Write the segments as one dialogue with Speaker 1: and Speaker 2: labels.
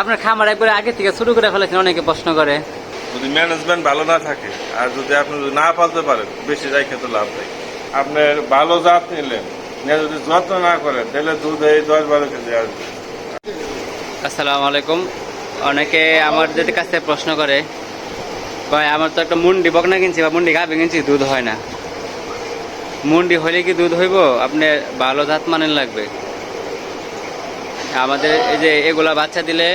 Speaker 1: আপনার খামার একবারে আগে থেকে শুরু করে ফেলেছেন অনেকে প্রশ্ন করে।
Speaker 2: যদি ম্যানেজমেন্ট ভালো না থাকে আর যদি আপনি যদি না পালতে পারেন বেশি যাই খেতে লাভ নেই। আপনার ভালো জাত নিলেন নিয়ে যদি যত্ন না করেন তাহলে দুধ এই দশ বারো কেজি আসবে।
Speaker 1: আসসালামু আলাইকুম। অনেকে আমার আমাদের কাছে প্রশ্ন করে ভাই আমার তো একটা মুন্ডি বকনা কিনছি বা মুন্ডি গাভি কিনছি দুধ হয় না। মুন্ডি হলে কি দুধ হইব? আপনি ভালো জাত মানের লাগবে। আমাদের এই যে এগুলা বাচ্চা দিলে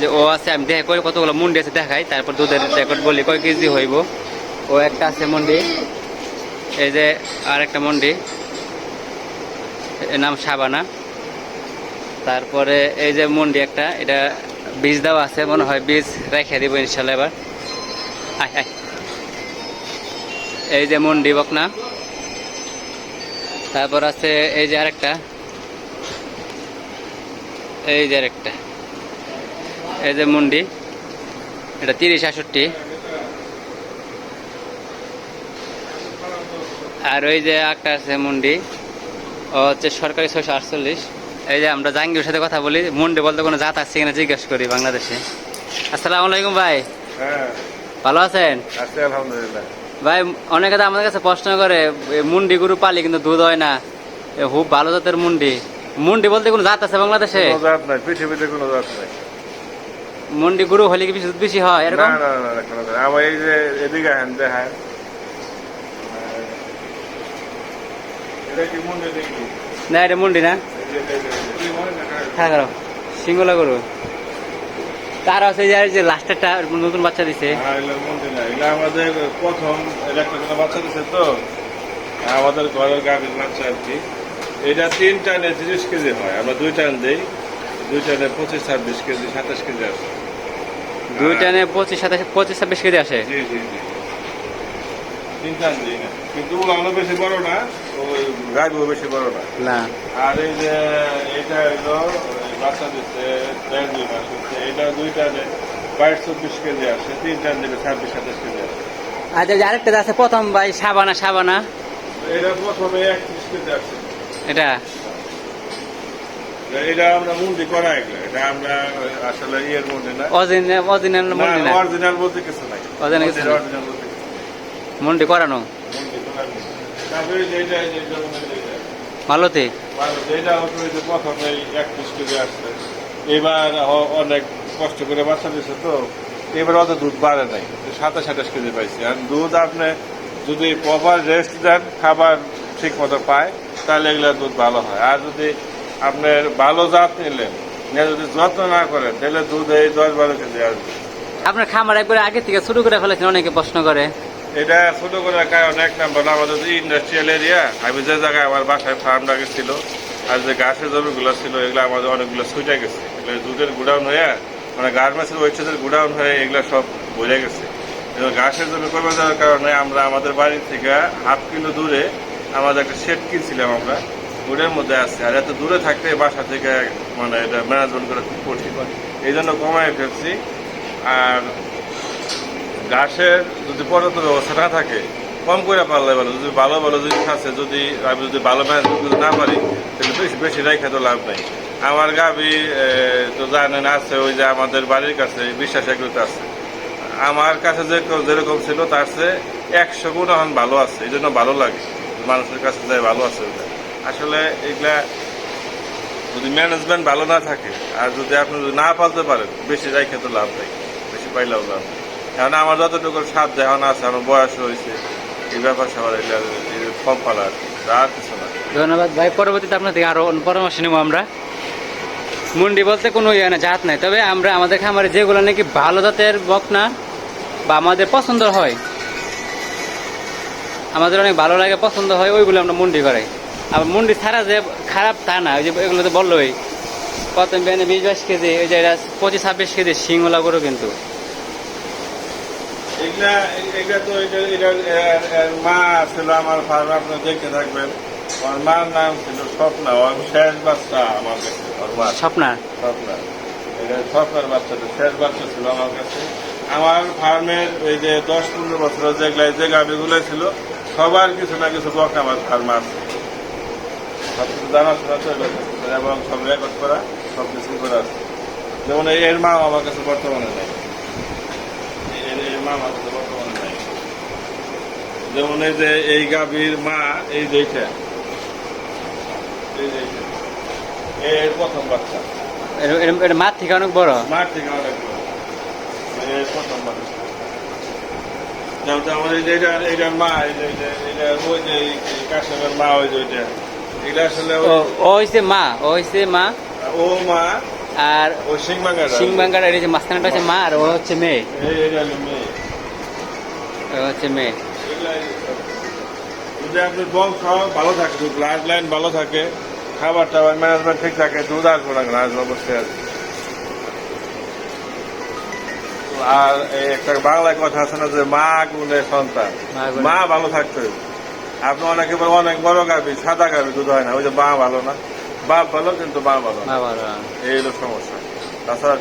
Speaker 1: যে ও আছে, আমি দেখে করি কতগুলো মুন্ডি আছে দেখাই, তারপর দুধের রেকর্ড বলি, কয় কেজি হইব? ও একটা আছে মুন্ডি, এই যে আর একটা মুন্ডি, এর নাম সাবানা। তারপরে এই যে মন্ডি একটা, এটা বীজ দেওয়া আছে, মনে হয় বীজ রেখে দিব ইনশাল্লাহ এবার। এই যে মন্ডি বকনা। তারপর আছে এই যে আরেকটা। এই যে একটা এই যে মুন্ডি এটা তিরিশ আষট্টি আর ওই যে একটা আছে মুন্ডি ও হচ্ছে সরকারি ছয়শো আটচল্লিশ। এই যে আমরা জাহাঙ্গীর সাথে কথা বলি মুন্ডি বলতে কোনো জাত আছে কিনা জিজ্ঞেস করি বাংলাদেশে। আসসালামু আলাইকুম ভাই।
Speaker 2: হ্যাঁ।
Speaker 1: ভালো আছেন? ভাই অনেকে তো আমাদের কাছে প্রশ্ন করে মুন্ডি গরু পালি কিন্তু দুধ হয় না। খুব ভালো জাতের মুন্ডি। মুন্ডি বলতে কোনো জাত আছে বাংলাদেশে?
Speaker 2: কোনো জাত নাই পৃথিবীতে কোনো জাত নাই।
Speaker 1: মুন্ডি গরু হলে কি বেশি দুধ বেশি হয় এরকম?
Speaker 2: না না না, কোনো আমার এই যে এদিকে হ্যান দেখায়। এটা কি মন্দির দেখি?
Speaker 1: না এটা মুন্ডি না। হ্যাঁ করো সিঙ্গলা গরু। তার আছে যে যে লাস্টেরটা নতুন বাচ্চা দিছে।
Speaker 2: আমাদের প্রথম একটা বাচ্চা দিচ্ছে তো। আমাদের ঘরের গাভীর বাচ্চা আর কি। এটা তিন টানে তিরিশ কেজি হয়। আমরা দুই টান দিই। দুই টানে পঁচিশ ছাব্বিশ কেজি সাতাশ কেজি আসে।
Speaker 1: দুই টানে পঁচিশ সাতাশ পঁচিশ ছাব্বিশ কেজি আসে?
Speaker 2: জি জি জি। তিন টান দিই না। কিন্তু ওগুলো বেশি বড় না ওই বেশি বড় না।
Speaker 1: না।
Speaker 2: আর এই যে এটা হলো এই বাচ্চা দিচ্ছে দেড় দুই মাস হচ্ছে এটা দুই টানে বাইশ চব্বিশ কেজি আসে। তিন টান ছাব্বিশ সাতাশ কেজি আসে।
Speaker 1: আচ্ছা যে আরেকটা আছে প্রথম ভাই সাবানা সাবানা।
Speaker 2: এটা প্রথমে একত্রিশ কেজি আসছে
Speaker 1: এটা?
Speaker 2: এটা আমরা মুন্ডি করা এগুলো। এটা আমরা আসলে ইয়ের মুন্ডি না।
Speaker 1: অরিজিনাল অরিজিনাল মুন্ডি না?
Speaker 2: অরিজিনাল বলতে কিছু নাই।
Speaker 1: কিছু।
Speaker 2: অরিজিনাল বলতে।
Speaker 1: মুন্ডি করানো?
Speaker 2: মুন্ডি। তারপরে এটা। মানে যে প্রথমে কেজি আসছে। এবার অনেক কষ্ট করে বাচ্চা দিয়েছে তো। এবার অত দুধ বাড়ে নাই। সাতাশ আঠাশ কেজি পাইছি। আর দুধ আপনি যদি প্রপার রেস্ট দেন খাবার ঠিক মতো পায় তাহলে এগুলো দুধ ভালো হয়। আর যদি আপনার ভালো জাত নিলেন নিয়ে যদি যত্ন না করেন তাহলে দুধ এই দশ বারো কেজি আসবে
Speaker 1: আপনার খামার একবারে আগে থেকে শুরু করে ফেলেছেন অনেকে প্রশ্ন করে।
Speaker 2: এটা ছোট করার কারণ এক নম্বর আমাদের ইন্ডাস্ট্রিয়াল এরিয়া আমি যে জায়গায় আমার বাসায় ফার্ম ছিল আর যে ঘাসের জমিগুলো ছিল এগুলো আমাদের অনেকগুলো ছুটে গেছে। এগুলো দুধের গুডাউন হয়ে মানে গার্মেন্টসের ওয়েস্টেজের গুডাউন হয়ে এগুলো সব বোঝা গেছে। এবার ঘাসের জমি কমে যাওয়ার কারণে আমরা আমাদের বাড়ি থেকে হাফ কিলো দূরে আমাদের একটা শেড কিনছিলাম আমরা। ওটার মধ্যে আছে। আর এত দূরে থাকতে বাসা থেকে মানে এটা ম্যানেজমেন্ট করা খুব কঠিন। এই জন্য কমায় ফেলছি। আর ঘাসের যদি পর্যাপ্ত ব্যবস্থা না থাকে, কম করে পারলে ভালো। যদি ভালো ভালো যদি আছে, যদি আমি যদি ভালো ম্যানেজমেন্ট করতে না পারি, তাহলে বেশি বেশি রেখে তো লাভ নেই। আমার গাবি তো জানেন, আছে ওই যে আমাদের বাড়ির কাছে, বিশ্বাস এগুলোতে আছে। আমার কাছে যে যেরকম ছিল, তার চেয়ে একশো গুণ এখন ভালো আছে। এই জন্য ভালো লাগে। মানুষের কাছে যায় ভালো আছে আসলে এগুলা যদি ম্যানেজমেন্ট ভালো না থাকে, আর যদি আপনি যদি না পালতে পারেন, বেশি যাই খেতে লাভ নেই, বেশি পাইলেও লাভ এখন আমার যতটুকু সাত এখন আছে, আমার বয়স হয়েছে, এই ব্যাপার সবার এগুলা কম পালা আর কি কিছু না।
Speaker 1: ধন্যবাদ ভাই, পরবর্তীতে আপনার থেকে আরও পরামর্শ নেব আমরা। মুন্ডি বলতে কোনো ইয়ে না, জাত নাই। তবে আমরা আমাদের খামারে যেগুলো নাকি ভালো জাতের বকনা বা আমাদের পছন্দ হয় আমাদের অনেক ভালো লাগে পছন্দ হয় ওইগুলো আমরা মুন্ডি করাই আবার মুন্ডি ছাড়া যে খারাপ তা না ওই যে এগুলো তো বললোই। প্রথম বেনে বিশ বাইশ কেজি ওই যে এটা পঁচিশ ছাব্বিশ কেজি শিংলা গরু কিন্তু।
Speaker 2: এগুলা এগুলা তো এটা মা ছিল আমার ফার্মে আপনি দেখতে থাকবেন। আমার মার নাম ছিল স্বপ্না শেষ বাচ্চা আমার কাছে ওর স্বপ্না? এটা স্বপ্নার বাচ্চাটা শেষ বাচ্চা ছিল আমার কাছে। আমার ফার্মের ওই যে দশ পনেরো বছর যেগুলা যে গাভিগুলো ছিল সবার কিছু না কিছু বক আমার ফার্মে আছে। সব কিছু জানাশোনা চলে এবং সব রেকর্ড করা সব কিছু করে আছে। যেমন এই- এর মা আমার কাছে বর্তমানে নাই। এর এর মা আমার কাছে বর্তমানে নাই। যেমন এই যে এই গাভীর মা এই যে এই এর প্রথম বাচ্চা।
Speaker 1: এটা মাঠ থেকে অনেক বড়?
Speaker 2: মাঠ থেকে অনেক বড়। এর প্রথম বাচ্চা। যেমন এটা এইটার মা এই যে এইটা এইটা ওই যে এই কাশেমের মা ওই যে ওইটা এটা আসলে
Speaker 1: ও ও হইছে মা ও হইছে মা
Speaker 2: ও মা
Speaker 1: আর
Speaker 2: ও
Speaker 1: যে হচ্ছে মা আর ও হচ্ছে মেয়ে ও হচ্ছে মেয়ে
Speaker 2: যদি আপনার বংশ ভালো থাকে ব্লাড লাইন ভালো থাকে খাবার টাবার ম্যানেজমেন্ট ঠিক থাকে দুধ আসব না ঘাস অবশ্যই আসবে আর একটা বাংলায় কথা আছে না যে মা গুণে সন্তান।
Speaker 1: মা
Speaker 2: ভালো থাকতে হবে। আপনি অনেকে বলে অনেক বড় গাবি সাদা গাবি দুধ হয় না। ওই যে মা ভালো না। বাপ ভালো কিন্তু মা ভালো না। এই হলো সমস্যা। তাছাড়া।